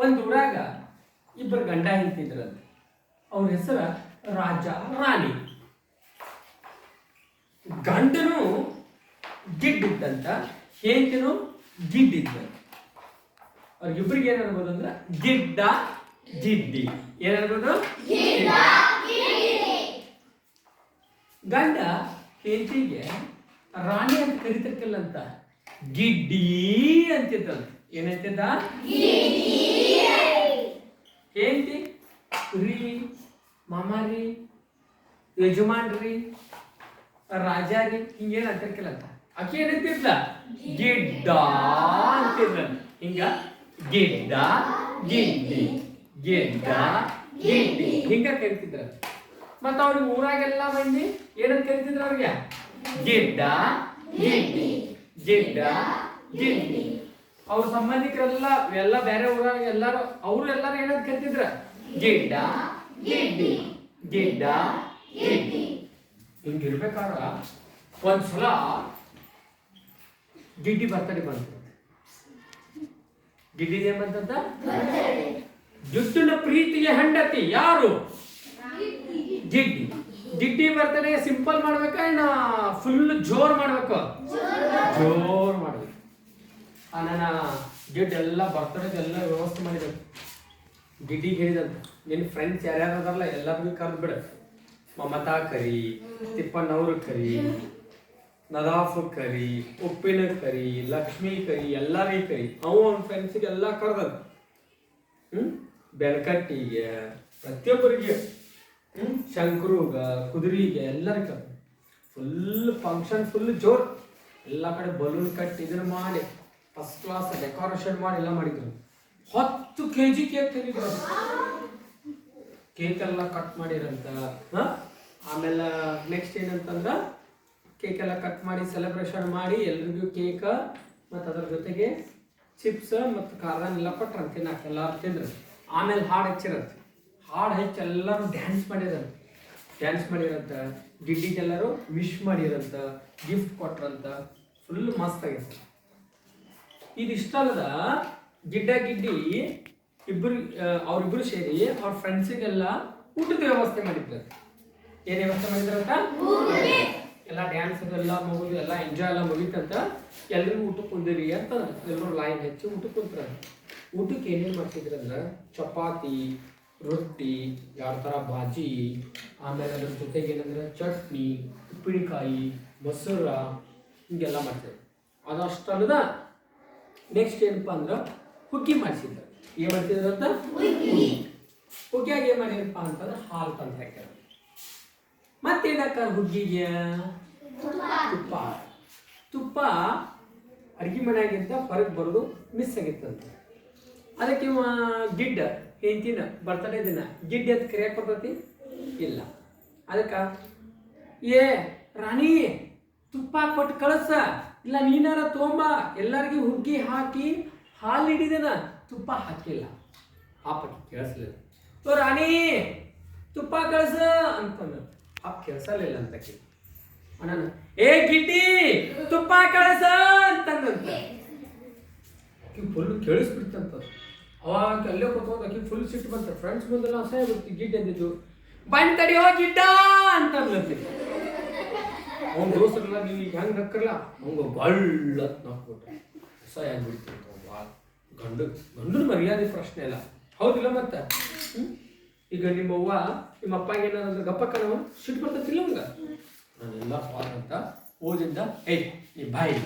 ಒಂದು ಊರಾಗ ಇಬ್ಬರು ಗಂಡ ಹೆಂಡ್ತಿದ್ರಂತೆ ಅವ್ರ ಹೆಸರು ರಾಜ ರಾಣಿ. ಗಂಡನು ಗಿಡ್ಡಿದ್ದಂತ ಹೆಂಡತಿನೂ ಗಿಡ್ಡಿದ್ದಂತ ಅವ್ರಿಗಿಬ್ರಿಗೆ ಏನಿರ್ಬೋದು ಅಂದ್ರೆ ಗಿಡ್ಡ ಗಿಡ್ಡಿ. ಏನಿರ್ಬೋದು ಗಂಡ ಹೆಂಡತಿಗೆ ರಾಣಿ ಅಂತ ಕರಿತಕ್ಕಿಲ್ಲ ಅಂತ ಗಿಡ್ಡಿ ಅಂತಿದ್ದಂತ. ಏನಂತಿದ್ದ ಹೇಳ್ತಿ ರೀ. ಮಾಮಾರಿ ಯಜಮಾನ್ರಿ ರಾಜಾರಿ ಹಿಂಗೇನು ಅಂತಿರ್ಕಿಲ್ಲ ಅಂತ ಆಕೆ ಏನಂತಿದ್ಲ? ಗಿಡ್ಡ. ಅಂತಿದ್ಲ. ಹಿಂಗ? ಗಿಡ್ಡ ಗಿಡ್ಡಿ ಗಿಡ್ಡ ಗಿಡ್ಡಿ. ಹಿಂಗ ಕರಿತಿದ್ರ. ಮತ್ತ ಅವ್ರಿಗೆ ಊರಾಗೆಲ್ಲ ಮಂದಿ ಏನಂತ ಕರಿತಿದ್ರ ಅವ್ರಿಗೆ? ಗಿಡ್ಡ ಗಿಡ್ಡಿ ಗಿಡ್ಡ ಗಿಡ್ಡಿ. ಅವ್ರ ಸಂಬಂಧಿಕರೆಲ್ಲ ಎಲ್ಲ ಬೇರೆ ಊರಾಗ ಎಲ್ಲಾರು ಅವ್ರು ಎಲ್ಲಾರು ಏನಂತ ಕರಿತಿದ್ರ? ಗಿಡ್ಡ. ಗಿಡ್ಡಿ. ಗಿಡ್ಡ. ಗಿಡ್ಡಿ. ಹಿಂಗಿರ್ಬೇಕಾರ ಒಂದ್ಸಲ ಗಿಡ್ಡಿ ಬರ್ತಡೆ ಬಂತು. ಗಿಡ್ಡಿದ ಏನ್ ಬಂತಂತ? ಜುಟ್ಟಿನ ಪ್ರೀತಿಯ ಹೆಂಡತಿ ಯಾರು? ಗಿಡ್ಡಿ. ಗಿಡ್ಡಿ. ಬರ್ತಡೆ ಸಿಂಪಲ್ ಮಾಡ್ಬೇಕಾ ಇನ್ನ ಫುಲ್ ಜೋರ್ ಮಾಡ್ಬೇಕು. ಜೋರ್ ಮಾಡ್ಬೇಕು. ನನ್ನ ಗಿಡ್ ಎಲ್ಲ ಬರ್ತಡೇ ಎಲ್ಲ ವ್ಯವಸ್ಥೆ ಮಾಡಿದ್ರು ಗಿಡ್ಡಿಗೆ ಹೇಳಿದಂತ. ನಿನ್ನ ಫ್ರೆಂಡ್ಸ್ ಯಾರ್ಯಾರು ಅದಾರಲ್ಲ ಎಲ್ಲರಿಗೂ ಕರೆದು ಬಿಡ. ಮಮತಾ ಕರಿ, ತಿಪ್ಪಣ್ಣವ್ರು ಕರಿ ನದಾಫ್ ಕರಿ, ಉಪ್ಪಿನ ಕರಿ, ಲಕ್ಷ್ಮಿ ಕರಿ ಎಲ್ಲಾರಿಗೆ ಕರಿ. ಅವು ಅವ್ನ ಫ್ರೆಂಡ್ಸಿಗೆ ಎಲ್ಲ ಕರೆದ ಹ್ಮ್? ಬೆಳಕಟ್ಟಿಗೆ, ಪ್ರತಿಯೊಬ್ಬರಿಗೆ. ಹ್ಮ್? ಶಂಕರುಗ, ಕುದುರೆಗೆ ಕರೆದ. ಫುಲ್ ಫಂಕ್ಷನ್ ಫುಲ್ ಜೋರ್. ಎಲ್ಲ ಕಡೆ ಬಲೂನ್ ಕಟ್ಟಿ ಇದನ್ನ ಮಾಡಿ. ಫಸ್ಟ್ ಕ್ಲಾಸ್ ಡೆಕೋರೇಷನ್ ಮಾಡಿ ಎಲ್ಲ ಮಾಡಿದ್ರು. ಹತ್ತು ಕೆ ಜಿ ಕೇಕ್ ತಂದಿದ್ರು ಕೇಕ್ ಎಲ್ಲ ಕಟ್ ಮಾಡಿರಂತ. ಆಮೇಲೆ ನೆಕ್ಸ್ಟ್ ಏನಂತಂದ್ರೆ ಕೇಕ್ ಎಲ್ಲ ಕಟ್ ಮಾಡಿ ಸೆಲೆಬ್ರೇಷನ್ ಮಾಡಿ ಎಲ್ರಿಗೂ ಕೇಕ್ ಮತ್ತು ಅದ್ರ ಜೊತೆಗೆ ಚಿಪ್ಸ್ ಮತ್ತು ಖಾರನೆಲ್ಲ ಕೊಟ್ರಂತ ತಿನ್ನಕ್ಕೆ ಎಲ್ಲರೂ ತಿಂದ್ರು. ಆಮೇಲೆ ಹಾಡು ಹಚ್ಚಿರಂತೆ. ಹಾಡು ಹೆಚ್ಚು ಎಲ್ಲರೂ ಡ್ಯಾನ್ಸ್ ಮಾಡಿರಂತ. ಡ್ಯಾನ್ಸ್ ಮಾಡಿರಂತ. ಗಿಡ್ಡಿಗೆಲ್ಲರೂ ವಿಶ್ ಮಾಡಿರಂತ. ಗಿಫ್ಟ್ ಕೊಟ್ರಂತ. ಫುಲ್ ಮಸ್ತ್ ಆಗಿತ್ತು. ಇದಿಷ್ಟಲ್ಲದ ಗಿಡ್ಡ ಗಿಡ್ಡಿ ಇಬ್ಬರು ಅವ್ರಿಬ್ರು ಸೇರಿ ಅವ್ರ ಫ್ರೆಂಡ್ಸಿಗೆಲ್ಲ ಊಟದ ವ್ಯವಸ್ಥೆ ಮಾಡಿದ್ರು. ಏನ್ ವ್ಯವಸ್ಥೆ ಮಾಡಿದ್ರಂತ ಎಲ್ಲ ಡ್ಯಾನ್ಸ್ ಎಲ್ಲ ಮುಗಿದು ಎಲ್ಲ ಎಂಜಾಯ್ ಎಲ್ಲ ಮುಗಿತಂತ ಎಲ್ಲರಿಗೂ ಊಟಕ್ಕೆ ಕುಂದಿರಿ ಅಂತ ಎಲ್ಲರೂ ಲೈನ್ ಹಚ್ಚಿ ಊಟಕ್ಕೆ ಕುಂತ್ರ. ಊಟಕ್ಕೆ ಏನೇನು ಮಾಡ್ತಿದ್ರಂದ್ರೆ ಚಪಾತಿ ರೊಟ್ಟಿ ಯಾವ ಥರ ಭಾಜಿ ಆಮೇಲೆ ಅದ್ರ ಜೊತೆಗೆ ಏನಂದ್ರೆ ಚಟ್ನಿ ಉಪ್ಪಿನಕಾಯಿ ಮೊಸರ ಹಿಂಗೆಲ್ಲ ಮಾಡ್ತಾರೆ ಅದಷ್ಟಲ್ಲದ ನೆಕ್ಸ್ಟ್ ಏನಪ್ಪ ಅಂದ್ರೆ ಹುಗ್ಗಿ ಮಾಡಿಸಿದ್ರು. ಏನ್ ಮಾಡ್ತಿದ್ರು ಅಂತ? ಹುಗ್ಗಿಯಾಗ ಏನ್ ಮಾಡಿರಪ್ಪ ಅಂತಂದ್ರೆ ಹಾಲು ತಂದು ಹಾಕ್ಯಾರ. ಮತ್ತೇನ್ ಹಾಕಾರ ಹುಗ್ಗಿಗೆ? ತುಪ್ಪ. ತುಪ್ಪ. ಅಡ್ಗೆ ಮನೆಯಾಗಿಂತ ಹೊರಗೆ ಬರೋದು ಮಿಸ್ ಆಗಿತ್ತಂತ. ಅದಕ್ಕೆ ಗಿಡ್ಡ ಹೆಂಡತಿನ ಬರ್ತಡೇ ದಿನ ಗಿಡ್ಡ ಅಂತ ಕರೆಯಕ್ಕೆ ಬರ್ತೈತಿ? ಇಲ್ಲ. ಅದಕ್ಕೆ ಏ ರಾಣಿ ತುಪ್ಪ ಕೊಟ್ಟು ಕಳಸ. ಇಲ್ಲ, ನೀನಾರ ತೊಂಬ ಎಲ್ಲರಿಗೂ ಹುಗ್ಗಿ ಹಾಕಿ ಹಾಲು ಹಿಡಿದೇನ ತುಪ್ಪ ಹಾಕಿಲ್ಲ. ಪಾಪಕ್ಕೆ ಕೇಳಿಸ್ಲಿಲ್ಲ. ಓ, ರಾಣಿ, ತುಪ್ಪ ಕಳ್ಸ ಅಂತಂದ. ಪಾಪ ಕೇಳಿಸಲಿಲ್ಲ ಅಂತ ಅಣ್ಣ ಏ ಗಿಟ್ಟಿ ತುಪ್ಪ ಕಳಿಸ ಅಂತಂದಂತ. ಫುಲ್ ಕೇಳಿಸ್ಬಿಡ್ತಂತ. ಅವಾಗ ಅಲ್ಲೇ ಕೂತ್ಕೊಂಡು ಆಕಿ ಫುಲ್ ಸಿಟ್ಟು ಬಂತ. ಫ್ರೆಂಡ್ಸ್ ಮುಂದೆಲ್ಲ ಅಸಹ್ಯ ಗಿಡ್ಡ ಬಂದ್ ತಡಿ ತಡಿಯೋ ಗಿಡ್ಡ ಅವ್ನ ದೋಸ್ತರೆಲ್ಲ ನೀವು ಈಗ ಹೆಂಗೆ ನಕ್ಕರಲ್ಲ ಅವಂಗ ಬಳ್ಳ ನಕ್ಬಿಟ್ರೆ. ಅಸಹ್ಯ ಆಗ್ಬಿಡ್ತಿತ್ತು ಭಾಳ ಗಂಡು, ಗಂಡನ ಮರ್ಯಾದೆ ಪ್ರಶ್ನೆ ಇಲ್ಲ ಹೌದಿಲ್ಲ ಮತ್ತೆ? ಈಗ ನಿಮ್ಮ ಅವ್ವ, ನಿಮ್ಮ ಅಪ್ಪಗೆ ಏನಾದ್ರು ಗಪ್ಪಕ್ಕನವ ಸಿಟ್ಟು ಬರ್ತತಿಲ್ಲ ಅವಂಗ ನಾನೆಲ್ಲ ಫಾರ್ ಅಂತ ಓದಿಂದ ಏಯ್ ನೀ ಬಾಯಿ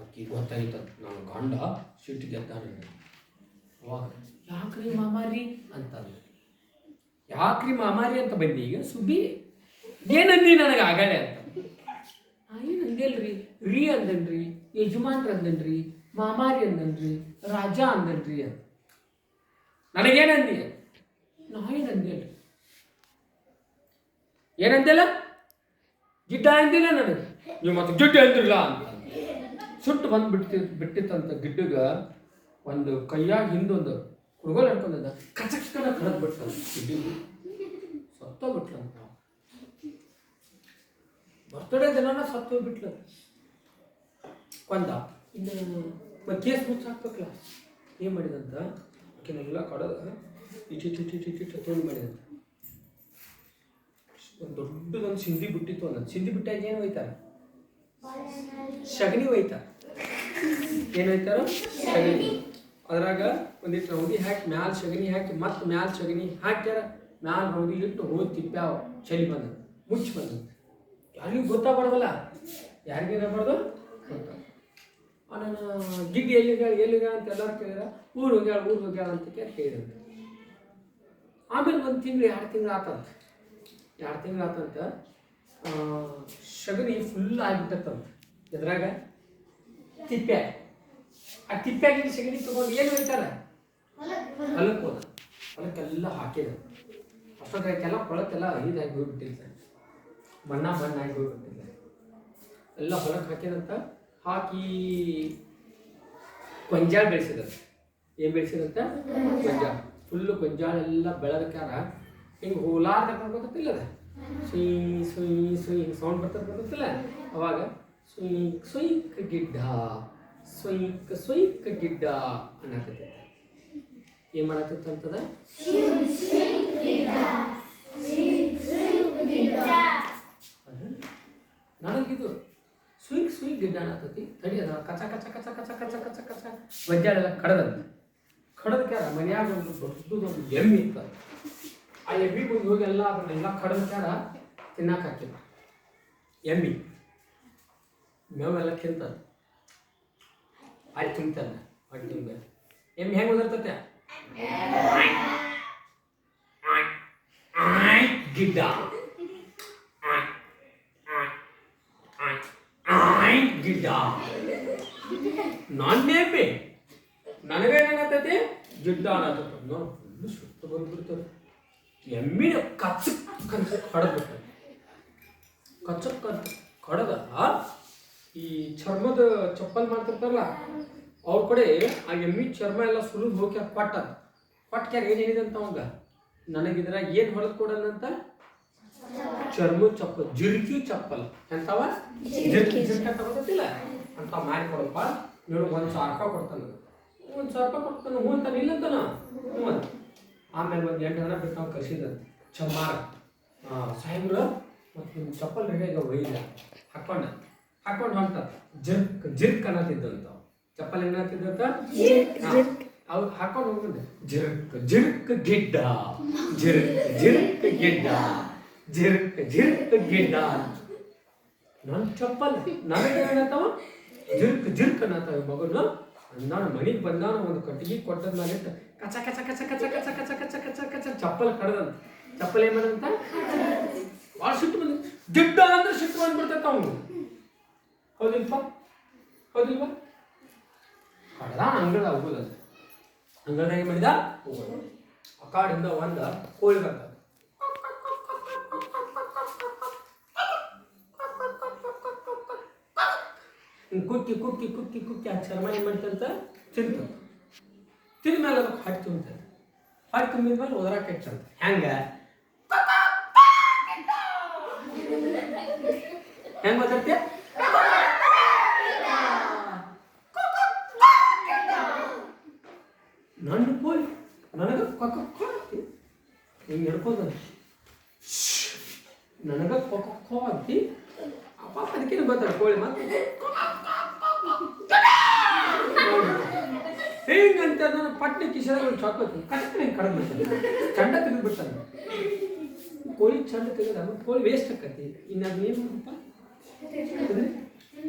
ಆಕಿ ಗೊತ್ತಾಯ್ತು, ನನ್ನ ಗಂಡ ಸಿಟ್ಟು ಗೆದ್ದಾನೆ. ಅವಾಗ, ಯಾಕ್ರಿ ಮಾಮಾರಿ? ಅಂತ ಅಂದ್ಲು. ಯಾಕ್ರಿ ಮಾಮಾರಿ? ಅಂತ ಬಂದಿ ಈಗ ಸುದ್ದಿ ಏನಂದಿ ನನಗೆ ಆಗಲ್ಲ ಅಂತ. ಏನು ಅಂದಿಲ್ರಿ ರೀ ಅಂದನ್ರಿ, ಯಜಮಾನ್ರ ಅಂದನ್ರಿ, ಮಾಮಾರಿ ಅಂದನ್ರಿ, ರಾಜ ಅಂದನ್ರಿ ಅಂತ. ನನಗೇನಂದಿ ನಾ ಏನು ಅಂದಿಲ್ರಿ ಏನಂದಿಲ್ಲ? ಗಿಡ್ಡ ಅಂದಿಲ್ಲ ನನಗೆ. ನೀವು ಮತ್ತೆ ಗಿಡ್ಡ ಅಂದಿಲ್ಲ ಅಂತ. ಸುಟ್ಟು ಬಂದು ಬಿಟ್ಟಿ ಬಿಟ್ಟಿತ್ತಂತ ಗಿಡ್ಡಗ ಒಂದು ಕೈಯಾಗ ಹಿಂದೊಂದು ಕುಡುಗೋಲು ಹಿಡ್ಕೊಂಡ ಕಚಕನ ಕಡದ್ ಬಿಟ್ಟು ಸತ್ತೋಗ್ಬಿಟ್ಲಂತ. ಬರ್ತಡೇ ಸತ್ತು ಬಿಟ್ಲು ಕೊಂದ. ಇನ್ನು ಮತ್ತೆ ಕೇಸ್ ಮುಚ್ಚಾಕ್ಬೇಕಲ್ಲ ಏನು ಮಾಡಿದಂತ? ಆಕಿನೆಲ್ಲ ಕಡದ. ಇಟ್ಟು ಇಟ್ಟು ಇಟ್ಟು ಇಟ್ಟು ಮಾಡಿದಂತ. ಒಂದು ದೊಡ್ಡದೊಂದು ಸಿಂಧಿ ಬಿಟ್ಟಿತ್ತು ಅನ್ನೋದು. ಸಿಂಧಿ ಬಿಟ್ಟಾಗ ಏನು ಒಯ್ತಾರೆ ಸಗಣಿ ಒಯ್ತಾರೆ ಏನು ಒಯ್ತಾರ ಸಗಣಿ ಅದ್ರಾಗ ಒಂದಿಟ್ಟು ರೌದಿ ಹಾಕಿ, ಮ್ಯಾಲ ಸಗಣಿ ಹಾಕಿ, ಮತ್ತೆ ಮ್ಯಾಲ ಸಗಣಿ ಹಾಕ್ಯಾರ. ಮ್ಯಾಲ ರೌದಿ ಇಟ್ಟು ಹೋಗಿ ತಿಪ್ಪ್ಯಾವ. ಚಳಿ ಬಂದ ಮುಚ್ಚಿ ಬಂದ ಯಾರಿಗೂ ಗೊತ್ತಾಗ್ಬಾರ್ದಲ್ಲ ಯಾರಿಗೂ ಏನಾಗ್ಬಾರ್ದು ಗೊತ್ತಾಗ ನಾನು ಗಿಡ್ಡಿ ಎಲ್ಲಿಗ ಎಲ್ಲಿಗ ಅಂತ ಎಲ್ಲರೂ ಕೇಳಿದ್ರೆ? ಊರು ಹೋಗ್ಯಾಳ ಊರು ಹೋಗ್ಯಾಳ ಅಂತ ಕೇಳಿ ಕೇಳಿದಂತೆ ಆಮೇಲೆ ಒಂದು ತಿಂಗಳು, ಎರಡು ತಿಂಗಳು ಆತಂತ. ಎರಡು ತಿಂಗಳು ಆತಂತ ಸಗಣಿ ಫುಲ್ ಆಗಿಬಿಟ್ಟತ್ತಂತ. ಎದ್ರಾಗ? ತಿಪ್ಪೆ. ಆ ತಿಪ್ಪ್ಯಾಗಿನ ಸಗಣಿ ತಗೊಂಡು ಏನು ಹೇಳ್ತಾರೆ? ಹೊಲಕ್ಕೆ ಹೋದ. ಹೊಲಕ್ಕೆಲ್ಲ ಹಾಕಿದ. ಅಷ್ಟೊತ್ತಾಗೆಲ್ಲ ಹೊಲಕ್ಕೆಲ್ಲ ಇದಾಗಿ ಹೋಗ್ಬಿಟ್ಟಿರ್ತಾರೆ ಮಣ್ಣ ಮಣ್ಣಾಗಿ ಎಲ್ಲ ಹೊಲಕ್ಕೆ ಹಾಕಿದಂತ ಹಾಕಿ ಗೊಂಜಾಳ ಬೆಳೆಸಿದಂತೆ ಏನು ಬೆಳೆಸಿದಂತ ಗೊಂಜಾಳ ಫುಲ್ಲು ಗೊಂಜಾಳ ಎಲ್ಲ ಬೆಳೆದಕ್ಕಾರ ಹಿಂಗೆ ಹೋಲಾರ್ದ ಗೊತ್ತಿಲ್ಲ ಅದ. ಸುಯ್ ಸುಯ್ ಸುಯ್ ಹಿಂಗೆ ಸೌಂಡ್ ಬರ್ತದೆ ಗೊತ್ತಿಲ್ಲ. ಅವಾಗ ಸುಯ್ ಸುಯ್ಕ್ ಗಿಡ್ಡ ಸುಯ್ಕ್ ಸುಯ್ಕ್ ಗಿಡ್ಡ ಅನ್ನಕತ್ತೆ ಏನು ಮಾಡತ್ತಿತ್ತಂತದ ನನಗಿದು ಸ್ವೀಟ್ ಸ್ವೀಟ್ ಗಿಡ್ಡ ಅನ್ನತತಿ ತಡಿ ಅದ ಕಚ ಕಚ ಕಚ ಕಚ ಕಚ ಕಚ ಕಚ. ವಜ್ಜಾಳೆಲ್ಲ ಕಡದಂತ. ಕಡದಕ್ಕೆ ಮನ್ಯಾಗ ಒಂದು ದೊಡ್ಡದೊಂದು ಎಮ್ಮಿ ಇತ್ತು. ಆ ಎಮ್ಮಿ ಬಂದು ಹೋಗಿ ಎಲ್ಲ ಅದನ್ನೆಲ್ಲ ಕಡದಕ್ಯಾರ ತಿನ್ನಕ್ಕೆ ಹಾಕಿಲ್ಲ ಎಮ್ಮಿ. ಮೇವೆಲ್ಲ ತಿಂತ. ಆಯ್ತು ತಿಂತಲ್ಲ ಹೊಟ್ಟೆ ತುಂಬ ಎಮ್ಮಿ ಹೆಂಗೆ ಓದಿರ್ತತೆ ಗಿಡ್ಡ ಆಯ್ ಗಿಡ್ಡ ನಾನೇಮೆ ನನಗೇನಾಗತ್ತೈತಿ ಜಿಡ್ಡ ಅನ್ನತೈತೆ ನೋಡಿ ಸುತ್ತ ಬಂದ್ಬಿಡ್ತಾರೆ ಎಮ್ಮಿನ ಕಚ್ಚ ಕಡದ ಕಚ್ಚ ಕಂತ ಕಡದ ಈ ಚರ್ಮದ ಚಪ್ಪಲ್ ಮಾಡ್ತಿರ್ತಾರಲ್ಲ, ಅವ್ರ ಕಡೆ ಆ ಎಮ್ಮಿ ಚರ್ಮ ಎಲ್ಲ ಸುಲಿದು ಹೋಗಿ ಪಟ್ಟ. ಕೊಟ್ಟ್ಯಾರ ಏನು ಅಂತ ಅವಂಗ? ನನಗಿದ್ರ ಏನು ಹೊಡೆದು ಕೊಡಲ್ಲಂತ ಚರ್ಮ ಚಪ್ಪಲ್, ಜಿರ್ಕಿ ಚಪ್ಪಲ್. ಎಂತವ ಜಿರ್ಕಿ, ಜಿರ್ಕ ತಗೋತಿಲ್ಲ ಅಂತ ಮಾಡಿ ನೋಡು ಒಂದು ಸಾವಿರ ರೂಪಾಯಿ ಕೊಡ್ತಾನ. ಒಂದು ಸಾವಿರ ರೂಪಾಯಿ ಕೊಡ್ತಾನ. ಹ್ಞೂ ಅಂತಾನೆ. ಇಲ್ಲ ಅಂತಾನ? ಹ್ಞೂ ಅಂತ ಆಮೇಲೆ ಒಂದು ಎಂಟು ಜನ ಬಿಟ್ಟು ನಾವು ಕಳಿಸಿದಂತೆ ಚಮ್ಮಾರ. ಸಾಹೇಬ್ರ ಮತ್ತು ನಿಮ್ಮ ಚಪ್ಪಲ್ ರೆಡಿಯಾಗ ಒಯ್ದ ಹಾಕೊಂಡ ಹಾಕೊಂಡು ಹೊಂಟ ಜಿರ್ಕ್ ಜಿರ್ಕ್ ಅನ್ನತ್ತಿದ್ದಂತ ಚಪ್ಪಲ್ ಏನತ್ತಿದ್ದಂತ ಅವ್ರು ಹಾಕೊಂಡು ಹೋಗಿದ್ದೆ ಜಿರ್ಕ್ ಜಿರ್ಕ್ ಗಿಡ್ಡ. ಜಿರ್ಕ್ ಜಿರ್ಕ್ ಗಿಡ್ಡ. ಜಿರ್ಕ್ ಜಿರ್ಕ್ ಗಿಡ್ಡ. ನನ್ನ ಚಪ್ಪಲ್ ನನಗೆ ಏನಂತಾವ ಜಿರ್ಕ್ ಜಿರ್ಕ್ ಅನ್ನತ್ತ ಮಗನು ಅಂದಾನ ಮನೆಗೆ ಬಂದಾನ ಒಂದು ಕಟ್ಟಿಗೆ ಕೊಟ್ಟದ ಮೇಲೆ ಕಚ ಕಚ ಕಚ ಕಚ ಕಚ ಕಚ ಕಚ ಕಚ ಕಚ ಚಪ್ಪಲ್ ಕಡದಂತ ಚಪ್ಪಲ್ ಏನ್ ಮಾಡಂತ ಭಾಳ ಸಿಟ್ಟು ಬಂದ ದಿಡ್ಡ ಅಂದ್ರೆ ಸಿಟ್ಟು ಬಂದ್ಬಿಡ್ತೈತೆ ಅವನು. ಹೌದಿಲ್ಪ ಹೌದಿಲ್ವಾ? ಕಡದ ಅಂಗಳ ಹೋಗೋದಂತ ಏನ್ ಮಾಡಿದ? ಹೋಗೋದು. ಆ ಒಂದ ಕೋಳಿ ಬರ್ತದೆ ಕುಕ್ಕಿ ಕುಕ್ಕಿ ಕುಕ್ಕಿ ಕುಕ್ಕಿ ಆ ಚರ್ಮ ಏನು ಮಾಡ್ತಂತ ತಿಂತ ತಿಂದ ಮೇಲೆ ಅದಕ್ಕೆ ಹಾಕಿ ತುಂಬ್ತದೆ. ತುಂಬಿದ ಮೇಲೆ ಒದರಾಕ ಇಟ್ಟಂತ ಹೆಂಗ? ಹೆಂಗೆ ಮಾತಾಡ್ತೀಯ? ನನ್ನ ಕೋಳಿ, ನನಗೆ ಕೊಕ್ಕ ಕೊಡ್ತಿ ಹಿಂಗೆ ಹಿಡ್ಕೋದ ನನಗೆ ಕೊಕ್ಕ ಕೋ ಅಂತಿ. ಅಪ್ಪ ಅದಕ್ಕೇನು ಬರ್ತಾರೆ ಕೋಳಿ ಮತ್ತೆ ಹೆಂಗಂತ ನಾನು ಪಟ್ನೆ ಕಿಶನ ಒಂದು ಚಾಕೋತಿ ಕಷ್ಟ ಹಿಂಗೆ ಕಡಿಮೆ ಬಿಡ್ತಾನೆ ಚಂಡ ತೆಗೆದು ಬಿಡ್ತಾನೆ ಕೋಳಿ ಚಂಡ ತೆಗೆದ ಅದು ಕೋಳಿ ವೇಸ್ಟ್ ಆಕತಿ. ಇನ್ನು ಅದು ಏನು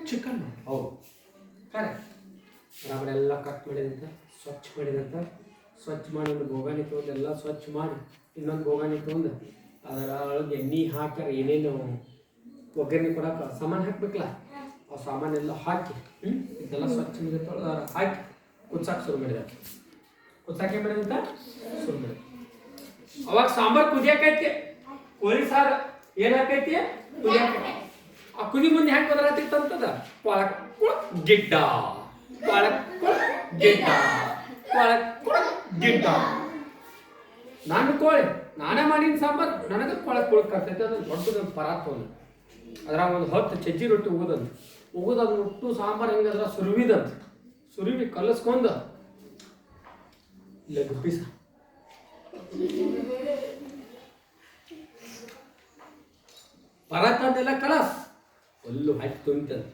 ಚಿಕನ್ ಹೌದು. ಕರೆಕ್ಟ್ ಎಲ್ಲ ಕಟ್ ಮಾಡಿದಂತ ಸ್ವಚ್ಛ ಮಾಡಿದಂತ. ಸ್ವಚ್ಛ ಮಾಡಿ ಒಂದು ಗೋಗಾನಿ ತೊಗೊಂಡು ಎಲ್ಲ ಸ್ವಚ್ಛ ಮಾಡಿ ಇನ್ನೊಂದು ಗೋಗಾನಿ ತೊಗೊಂಡು ಅದರ ಒಳಗೆ ಎಣ್ಣೆ ಹಾಕ್ಯಾರ ಏನೇನು. ಒಗ್ಗರಣೆ ಕೊಡಕ್ಕೆ ಸಾಮಾನು ಹಾಕ್ಬೇಕಲ್ಲ? ಆ ಸಾಮಾನೆಲ್ಲ ಹಾಕಿ ಹ್ಞೂ ಇದೆಲ್ಲ ಸ್ವಚ್ಛ ನೀರು ತೊಳೆದು ಹಾಕಿ ಕುಚ್ಚಾಕ್ ಶುರು ಮಾಡಿದೆ ಕುಚ್ಚಾಕೆ ಮಾಡಿದಂತ ಶುರು ಮಾಡಿದೆ. ಅವಾಗ ಸಾಂಬಾರ್ ಕುದಿಯಾಕೈತಿ. ಕೋಳಿ ಸಾರು ಏನ್ ಹಾಕೈತಿ? ಕುದಿಯಾಕೈತಿ ಆ ಕುದಿ ಮುಂದೆ ಹೆಂಗ್ ಬದಲಾತಿತ್ತಂತದ ಒಳಕ್ ಗಿಡ್ಡ. ಒಳಕ್ ಗಿಡ್ಡ. ಒಳಕ್ ಗಿಡ್ಡ. ನಾನು ಕೋಳಿ ನಾನೇ ಮಾಡಿನ ಸಾಂಬಾರ್ ನನಗೆ ಕೊಳಕ್ ಕೊಳಕ್ ಆಗ್ತೈತೆ ಅದು ದೊಡ್ಡದ ಪರಾತ್ ಒಂದು. ಅದ್ರಾಗ ಒಂದು ಹೊತ್ತು ಚಜ್ಜಿ ರೊಟ್ಟಿ ಉಗುದಂತ. ಉಗುದು ಮುಟ್ಟು ಸಾಂಬಾರ್ ಸಾಂಬಾರು ಹೆಂಗೆ ಅದ್ರ ಸುರುವಿದಂತ. ಸುರುವಿ ಕಲಸ್ಕೊಂಡ. ಲೆಗ್ ಪೀಸ್ ಪರಾತದೆಲ್ಲ ಕಲಸ್ ಫುಲ್ಲು ಹಾಕಿ ತುಂಬ್ತದೆ.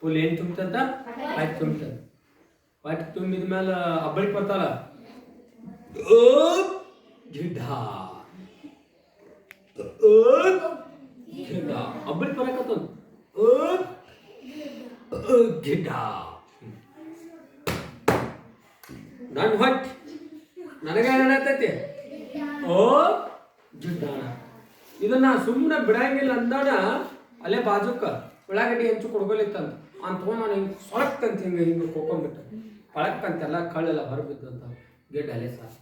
ಫುಲ್ ಏನು ತುಂಬ್ತದ? ಹಾಕಿ ತುಂಬ್ತದ. ಹೊಟ್ಟೆ ತುಂಬಿದ ಮೇಲೆ ಅಬ್ಬಳಿ ಬರ್ತಾರ ಗಿಡ್ಡ ಗಿಡ್ಡ. ಹಬ್ಬಳಿಗೆ ಬರಕತ್ತ ಗಿಡ್ಡ. ನನ್ನ ಹೊಟ್ಟೆ. ನನಗೆ ಏನತೈತಿ ಓ ಗಿಡ್ಡ. ಇದನ್ನ ಸುಮ್ಮನೆ ಬಿಡಂಗಿಲ್ಲ ಅಂದಾಣ ಅಲ್ಲೇ ಬಾಜುಕ. ಉಳ್ಳಾಗಡ್ಡಿ ಹೆಂಚು ಕೊಡ್ಕೊಲಿತ್ತಂತ ಅಂತ ತಗೊಂಡ್ ಹಿಂಗೆ ಸೊಳಕ್ ಅಂತ ಹಿಂಗೆ ಹಿಂಗೆ ಕೊಕ್ಕೊಂಡ್ಬಿಟ್ಟೆ ಪಳಕ್ಕಂತೆಲ್ಲ ಕಳ್ಳೆಲ್ಲ ಹೊರಬಿದ್ದಂತ ಗಿಡ್ಡ, ಅಲ್ಲೇ ಸಾಕು.